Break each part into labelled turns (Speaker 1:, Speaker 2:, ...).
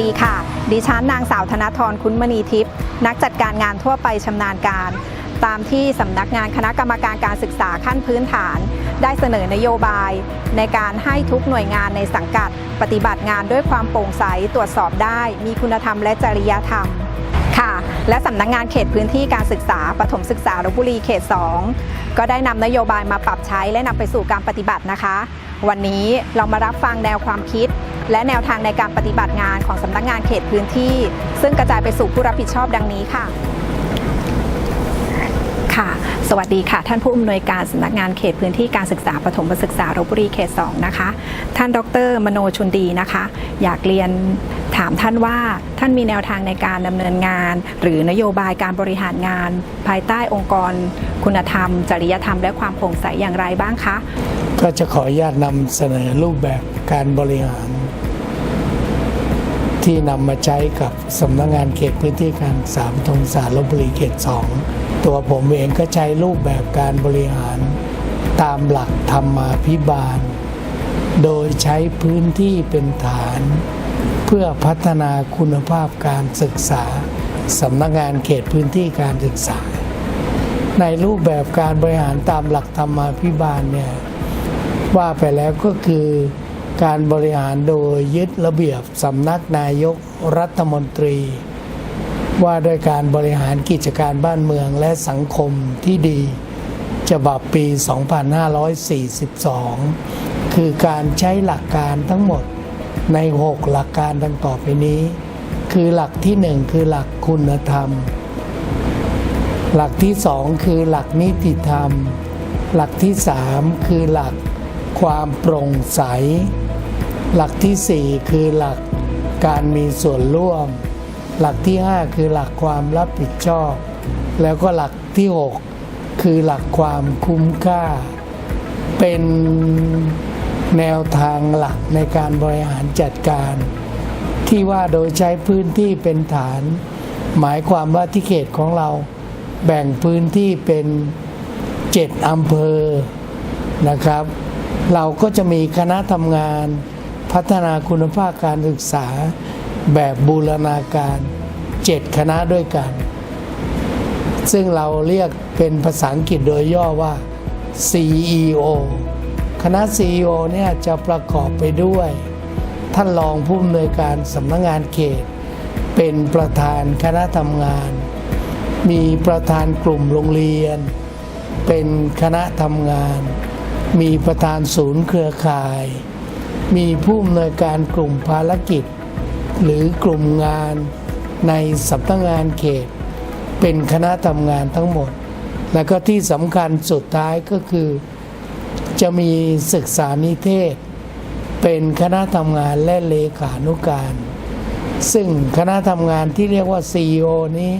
Speaker 1: ดีค่ะ ดิฉันนางสาวธนทรคุณมณีทิพย์นักจัดการงานทั่วไปชำนาญการ ตามที่สำนักงานคณะกรรมการการศึกษาขั้นพื้นฐาน ได้เสนอนโยบาย ในการให้ทุกหน่วยงานในสังกัด ปฏิบัติงานด้วยความโปร่งใสตรวจสอบได้ มีคุณธรรมและจริยธรรมค่ะและสำนักงานเขตพื้นที่การศึกษาปฐมศึกษาลบบุรีเขต 2 ก็ได้นำนโยบายมาปรับใช้และนำไปสู่การปฏิบัตินะคะ วันนี้เรามารับฟังแนวความคิด และแนวทางในการปฏิบัติงานของสำนักงานเขตพื้นที่ ซึ่งกระจายไปสู่ผู้รับผิดชอบดังนี้ค่ะค่ะสวัสดีค่ะ ท่านผู้อำนวยการสำนักงานเขตพื้นที่การศึกษาปฐมศึกษาลบบุรีเขต 2 นะคะ ท่านดร มโนชุนดีนะคะ อยากเรียนถามท่านว่าท่านมีแนวทางในการดำเนินงาน หรือนโยบายการบริหารงาน ภายใต้องค์กร คุณธรรม จริยธรรม และความโปร่งใสอย่างไรบ้างคะ
Speaker 2: ก็จะขออนุญาตนำเสนอรูปแบบการบริหาร ที่นำมาใช้กับสำนักงานเขตพื้นที่การศึกษาปฐมศึกษาลบบุรีเขต 2 ตัวผมเองก็ใช้รูปแบบการบริหาร ตามหลักธรรมาภิบาล โดยใช้พื้นที่เป็นฐาน เพื่อพัฒนาคุณภาพการศึกษาสำนักงานเขตพื้นที่การศึกษา ในรูปแบบการบริหารตามหลักธรรมาภิบาลเนี่ยว่าไปแล้วก็คือ การบริหารโดยยึดระเบียบสำนักนายกรัฐมนตรี ว่าด้วยการบริหารกิจการบ้านเมืองและสังคมที่ดีฉบับปี 2542 คือการใช้หลักการทั้งหมดใน 6 หลักการดังต่อไปนี้ คือหลักที่ 1 คือหลักคุณธรรม หลักที่ 2 คือหลักนิติธรรม หลักที่ 3 คือหลักความโปร่งใส หลักที่ 4 คือหลักการมีส่วนร่วม หลักที่ 5 คือหลักความรับผิดชอบ แล้วก็หลักที่ 6 คือหลักความคุ้มค่า เป็นแนวทางหลักในการบริหารจัดการ ที่ว่าโดยใช้พื้นที่เป็นฐาน หมายความว่าที่เขตของเราแบ่งพื้นที่เป็นเจ็ดอำเภอนะครับ เราก็จะมีคณะทำงาน พัฒนาคุณภาพการศึกษาแบบบูรณาการเจ็ดคณะด้วยกัน ซึ่งเราเรียกเป็นภาษาอังกฤษโดยย่อว่า CEO คณะ CEO เนี่ยจะประกอบไปด้วย ท่านรองผู้อำนวยการสำนักงานเขต เป็นประธานคณะทำงาน มีประธานกลุ่มโรงเรียน เป็นคณะทำงาน มีประธานศูนย์เครือข่าย มีผู้อำนวยการกลุ่มภารกิจ หรือกลุ่มงานในสำนักงานเขต เป็นคณะทำงานทั้งหมด แล้วก็ที่สำคัญสุดท้ายก็คือ จะมีศึกษานิเทศ เป็นคณะทำงานและเลขานุการ ซึ่งคณะทำงานที่เรียกว่า CEO นี้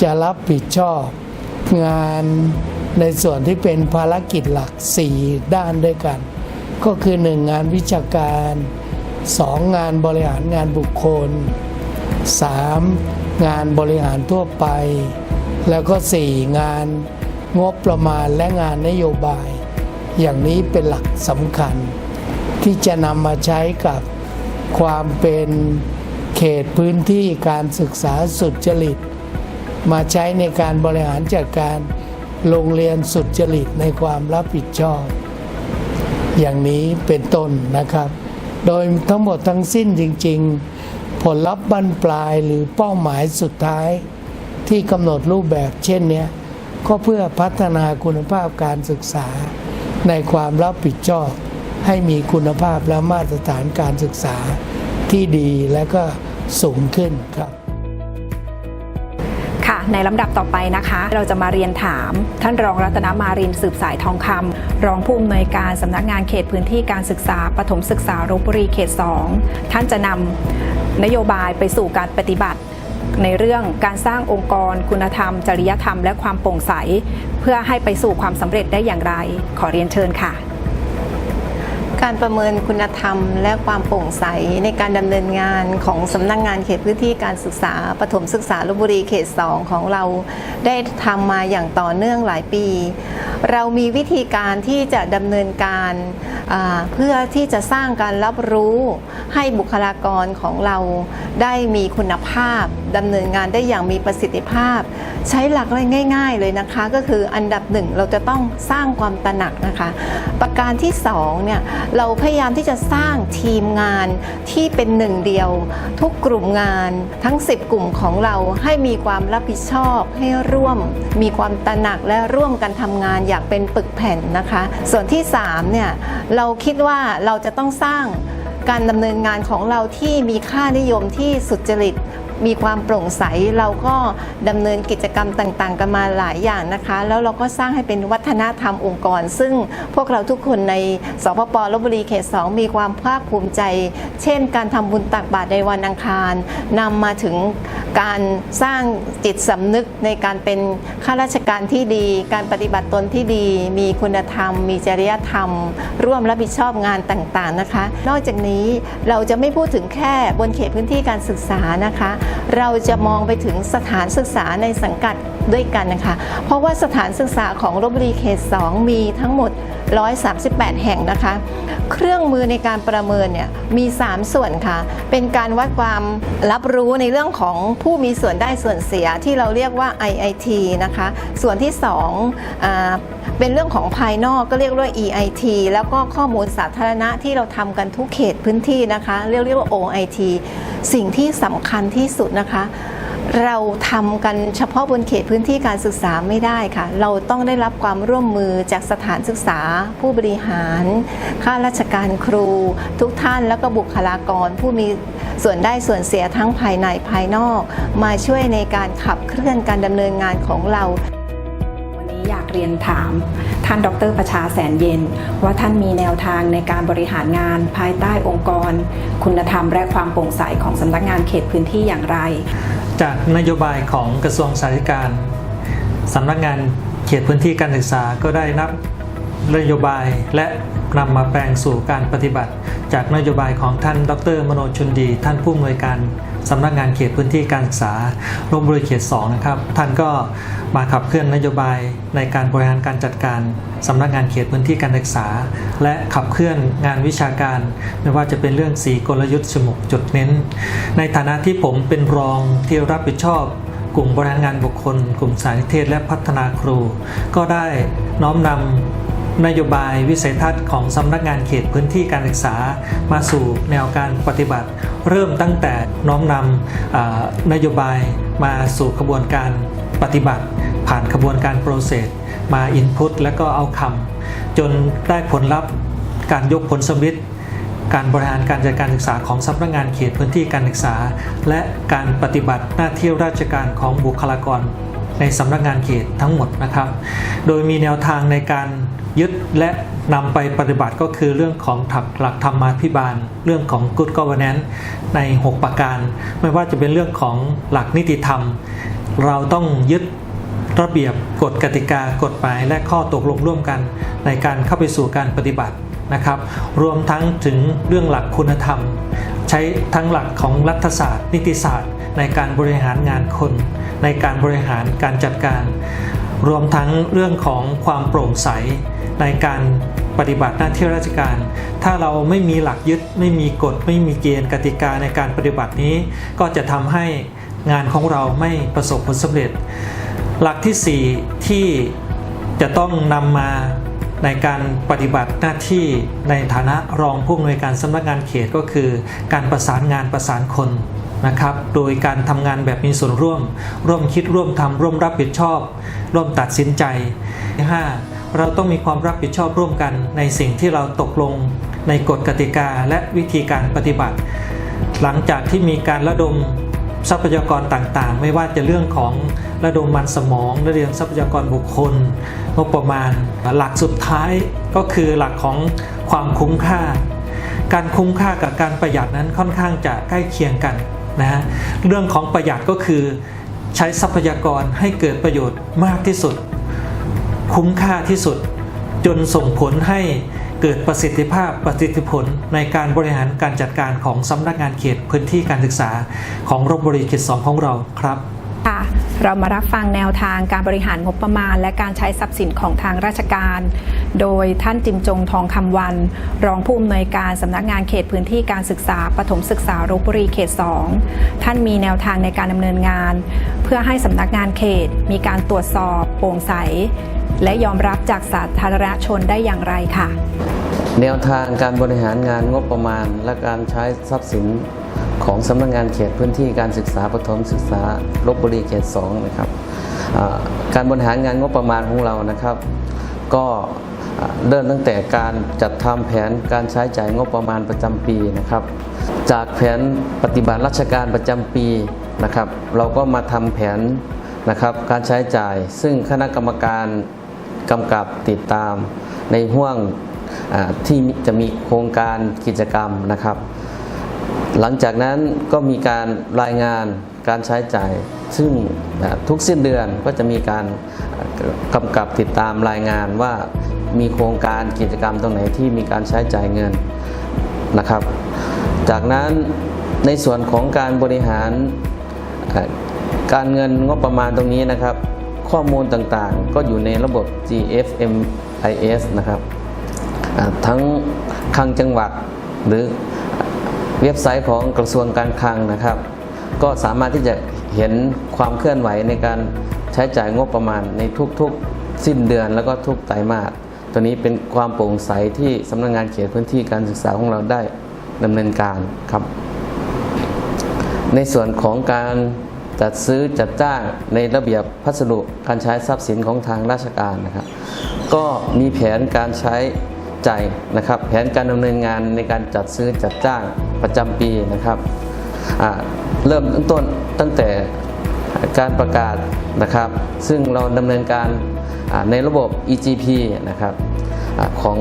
Speaker 2: จะรับผิดชอบงานในส่วนที่เป็นภารกิจหลัก 4 ด้านด้วยกัน ก็คือ 1 งานวิชาการ 2 งานบริหารงานบุคคล 3. งานบริหารทั่วไป แล้วก็ 4 งานงบประมาณและงานนโยบาย อย่างนี้เป็นหลักสำคัญ ที่จะนำมาใช้กับความเป็นเขตพื้นที่การศึกษาสุดจริต มาใช้ในการบริหารจัดการโรงเรียนสุดจริตในความรับผิดชอบ อย่างนี้เป็นต้นนะครับ โดยทั้งหมดทั้งสิ้นจริง ๆ ผลลัพธ์บั้นปลายหรือเป้าหมายสุดท้าย ที่กำหนดรูปแบบเช่นนี้ก็เพื่อพัฒนาคุณภาพการศึกษา ในความรับผิดชอบ ให้มีคุณภาพและมาตรฐานการศึกษาที่ดีและก็สูงขึ้นครับ
Speaker 1: ในลำดับต่อไปนะคะ เราจะมาเรียนถาม ท่านรองรัตนมารินสืบสายทองคำรองผู้อำนวยการสำนักงานเขตพื้นที่การศึกษาปฐมศึกษาลบบุรีเขต 2 ท่านจะนำนโยบายไปสู่การปฏิบัติ ในเรื่องการสร้างองค์กร คุณธรรม จริยธรรม และความโปร่งใส เพื่อให้ไปสู่ความสำเร็จได้อย่างไร ขอเรียนเชิญค่ะ
Speaker 3: การประเมินคุณธรรม และความโปร่งใสในการดำเนินงานของสำนักงงานเขตพื้นที่การศึกษาปฐมศึกษาลพบุรีเขต 2 ของเรา ได้ทำมาอย่างต่อเนื่องหลายปี เรามีวิธีการที่จะดำเนินการเพื่อที่จะสร้างการรับรู้ให้บุคลากรของเราได้มีคุณภาพ ดำเนินงานได้อย่างมีประสิทธิภาพ ใช้หลักง่าย ๆ เลยนะคะ ก็คืออันดับหนึ่งเราจะต้องสร้างความตระหนักนะคะ ประการที่สองเนี่ยเราพยายามที่จะสร้างทีมงานที่เป็นหนึ่งเดียว ทุกกลุ่มงานทั้ง 10 กลุ่มของเราให้มีความรับผิดชอบ ให้ร่วมมีความตระหนักและร่วมกันทำงานอย่างเป็นปึกแผ่นนะคะ ส่วนที่3เนี่ยเราคิดว่าเราจะต้องสร้างการดำเนินงานของเราที่มีค่านิยมที่สุจริต มีความโปร่งใสเราก็ดำเนินกิจกรรมต่างๆ กันมาหลายอย่างนะคะ แล้วเราก็สร้างให้เป็นวัฒนธรรมองค์กร ซึ่งพวกเราทุกคนในสปปลบบุรีเขต2มีความภาคภูมิใจ เช่น การทำบุญตักบาตรในวันอังคารนำมาถึงการสร้างจิตสำนึกในการเป็นข้าราชการที่ดี การปฏิบัติตนที่ดี มีคุณธรรม มีจริยธรรม ร่วมรับผิดชอบงานต่างๆนะคะ นอกจากนี้เราจะไม่พูดถึงแค่บนเขตพื้นที่การศึกษานะคะเราจะมองไปถึงสถานศึกษาในสังกัด ด้วยกันนะคะ เพราะว่าสถานศึกษาของลบบุรีเขต 2 มีทั้งหมด 138 แห่งนะคะ เครื่องมือในการประเมินเนี่ยมี 3 ส่วนค่ะ เป็นการวัดความรับรู้ในเรื่องของผู้มีส่วนได้ส่วนเสียที่เราเรียกว่า IIT นะคะ ส่วนที่2อ่าเป็นเรื่องของภายนอกก็เรียกว่า EIT แล้วก็ข้อมูลสาธารณะที่เราทำกันทุกเขตพื้นที่นะคะ เรียกเรียกว่า OIT สิ่งที่สำคัญที่สุดนะคะ เราทำกันเฉพาะบนเขตพื้นที่การศึกษาไม่ได้ค่ะ เราต้องได้รับความร่วมมือจากสถานศึกษา ผู้บริหารข้าราชการครู ทุกท่านแล้วก็บุคลากรผู้มีส่วนได้ส่วนเสียทั้งภายในภายนอก มาช่วยในการขับเคลื่อนการดำเนินงานของเรา
Speaker 1: วันนี้อยากเรียนถาม ท่านดรประชาแสนเย็น ว่าท่านมีแนวทางในการบริหารงานภายใต้องค์กร คุณธรรมและความโปร่งใสของสำนักงานเขตพื้นที่อย่างไร
Speaker 4: จากนโยบายของกระทรวงสาธารณการสำนักงานเขตพื้นที่การศึกษาก็ได้นับนโยบายและ นำมาแปลงสู่การปฏิบัติ จากนโยบายของท่าน ดร มโนชุนดี ท่านผู้อำนวยการสำนักงานเขตพื้นที่การศึกษาลบบุรีเขต 2 นะครับ ท่านก็มาขับเคลื่อนนโยบายในการบริหารการจัดการสำนักงานเขตพื้นที่การศึกษา และขับเคลื่อนงานวิชาการ ไม่ว่าจะเป็นเรื่องสีกลยุทธ์สมุกจุดเน้น ในฐานะที่ผมเป็นรองที่รับผิดชอบกลุ่มบริหารงานบุคคล กลุ่มสารนิเทศและพัฒนาครู ก็ได้น้อมนำ นโยบายวิสัยทัศน์ของสำนักงานเขตพื้นที่การศึกษา มาสู่แนวการปฏิบัติ เริ่มตั้งแต่น้อมนำนโยบายมาสู่กระบวนการปฏิบัติ ผ่านกระบวนการโปรเซสมาอินพุตและก็เอาคำจนได้ผลลัพธ์การยกผลสำฤทธิ์การบริหารการจัดการศึกษาของสำนักงานเขตพื้นที่การศึกษา และการปฏิบัติหน้าที่ราชการของบุคลากร ในสำนักงานเขตทั้งหมดนะครับ โดยมีแนวทางในการ ยึดและนำไปปฏิบัติก็คือเรื่องของถักหลักธรรมาภิบาล เรื่องของ Good Governance ใน 6 ประการ ไม่ว่าจะเป็นเรื่องของหลักนิติธรรม เราต้องยึดระเบียบกฎกติกากฎหมาย และข้อตกลงร่วมกันในการเข้าไปสู่การปฏิบัตินะครับ รวมทั้งถึงเรื่องหลักคุณธรรม ใช้ทั้งหลักของรัฐศาสตร์ นิติศาสตร์ ในการบริหารงานคน ในการบริหารการจัดการ รวมทั้งเรื่องของความโปร่งใส ในการปฏิบัติหน้าที่ราชการ ถ้าเราไม่มีหลักยึดไม่มีกฎ ไม่มีเกณฑ์กติกาในการปฏิบัตินี้ ก็จะทำให้งานของเราไม่ประสบผลสำเร็จ หลักที่ 4 ที่จะต้องนำมาในการปฏิบัติหน้าที่ในฐานะรองผู้อำนวยการสำนักงานเขตก็คือ การประสานงานประสานคนนะครับ โดยการทำงานแบบมีส่วนร่วม ร่วมคิดร่วมทำร่วมรับผิดชอบ ร่วมตัดสินใจ 5. เราต้องมีความรับผิดชอบร่วมกันในสิ่งที่เราตกลงในกฎกติกาและวิธีการปฏิบัติ หลังจากที่มีการระดมทรัพยากรต่างๆ ไม่ว่าจะเรื่องของระดมมันสมองระดมทรัพยากรบุคคลงบประมาณ หลักสุดท้ายก็คือหลักของความคุ้มค่า การคุ้มค่ากับการประหยัดนั้นค่อนข้างจะใกล้เคียงกันนะฮะเรื่องของประหยัดก็คือใช้ทรัพยากรให้เกิดประโยชน์มากที่สุด คุ้มค่าที่สุด จนส่งผลให้เกิดประสิทธิภาพประสิทธิผลในการบริหารการจัดการของสำนักงานเขตพื้นที่การศึกษาของรบบุรีเขตสองของเราครับ
Speaker 1: ค่ะเรามารับฟังแนวทางการบริหารงบประมาณ และการใช้ทรัพย์สินของทางราชการ โดยท่านจิมจงทองคำวัน รองผู้อำนวยการสำนักงานเขตพื้นที่การศึกษาปฐมศึกษารบบุรีเขต 2 ท่านมีแนวทางในการดำเนินงาน เพื่อให้สำนักงานเขตมีการตรวจสอบโปร่งใส และยอมรับจากสาธารณชนได้อย่างไรค่ะ
Speaker 5: แนวทางการบริหารงานงบประมาณ และการใช้ทรัพย์สินของสำนักงานเขตพื้นที่การศึกษาปฐมศึกษาลบบุรีเขต2นะครับการบริหารงานงบประมาณของเรานะครับ ก็เริ่มตั้งแต่การจัดทำแผนการใช้จ่ายงบประมาณประจำปีนะครับ จากแผนปฏิบัติราชการประจำปีนะครับ เราก็มาทำแผนนะครับการใช้จ่ายซึ่งคณะกรรมการ กำกับติดตามในห่วงที่จะมีโครงการกิจกรรมนะครับ หลังจากนั้นก็มีการรายงานการใช้จ่าย ซึ่งทุกสิ้นเดือนก็จะมีการกำกับติดตามรายงานว่ามีโครงการกิจกรรมตรงไหนที่มีการใช้จ่ายเงินนะครับ จากนั้นในส่วนของการบริหารการเงินงบประมาณตรงนี้นะครับ ข้อมูลต่างๆ ก็อยู่ในระบบ GFMIS นะครับทั้งคลังจังหวัดหรือเว็บไซต์ของกระทรวงการคลังนะครับ ก็สามารถที่จะเห็นความเคลื่อนไหวในการใช้จ่ายงบประมาณในทุกๆ สิ้นเดือนแล้วก็ทุกไตรมาสตัวนี้เป็นความโปร่งใสที่สำนักงานเขตพื้นที่การศึกษาของเราได้ดำเนินการครับ ในส่วนของการ จัดซื้อจัดจ้างในระเบียบพัสดุการใช้ทรัพย์สินของทางราชการนะครับ ก็มีแผนการใช้จ่ายนะครับ แผนการดำเนินงานในการจัดซื้อจัดจ้างประจำปีนะครับเริ่มต้นตั้งแต่การประกาศนะครับ ซึ่งเราดำเนินการในระบบ EGP นะครับอของ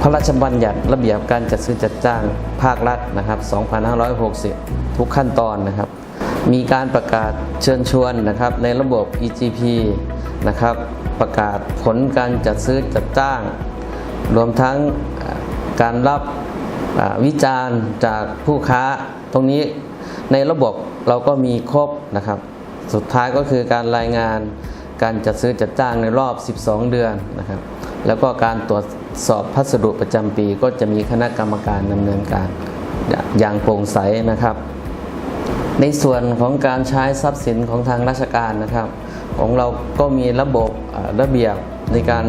Speaker 5: พระราชบัญญัติระเบียบการจัดซื้อจัดจ้างภาครัฐนะครับ 2560 ทุกขั้นตอนนะครับ มีการประกาศเชิญชวนนะครับในระบบ EGP นะครับประกาศผลการจัดซื้อจัดจ้าง รวมทั้งการรับวิจารณ์จากผู้ค้าตรงนี้ในระบบเราก็มีครบนะครับ สุดท้ายก็คือการรายงานการจัดซื้อจัดจ้างในรอบ 12 เดือนนะครับ แล้วก็การตรวจสอบพัสดุประจำปี ก็จะมีคณะกรรมการดำเนินการอย่างโปร่งใสนะครับ ในส่วนของการใช้ทรัพย์สินของทางราชการนะครับ ของเราก็มีระบบระเบียบในการ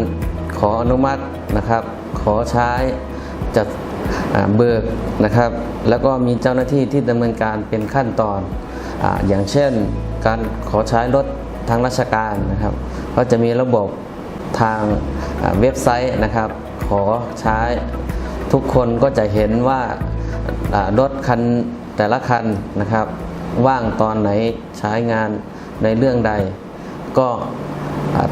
Speaker 5: ขออนุมัตินะครับ ขอใช้จัดเบิกนะครับ แล้วก็มีเจ้าหน้าที่ที่ดำเนินการเป็นขั้นตอนออย่างเช่น การขอใช้รถทางราชการนะครับ ก็จะมีระบบ ทางเว็บไซต์นะครับ ขอใช้ทุกคนก็จะเห็นว่ารถคันแต่ละคันนะครับ ว่างตอนไหนใช้งานในเรื่องใด ก็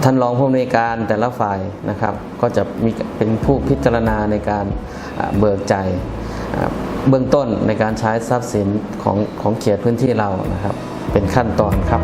Speaker 5: ท่านรองผู้อำนวยการแต่ละฝ่ายนะครับ ก็จะมีเป็นผู้พิจารณาในการเบิกใจเบื้องต้นในการใช้ทรัพย์สินของของเขตพื้นที่เรานะครับ เป็นขั้นตอนครับ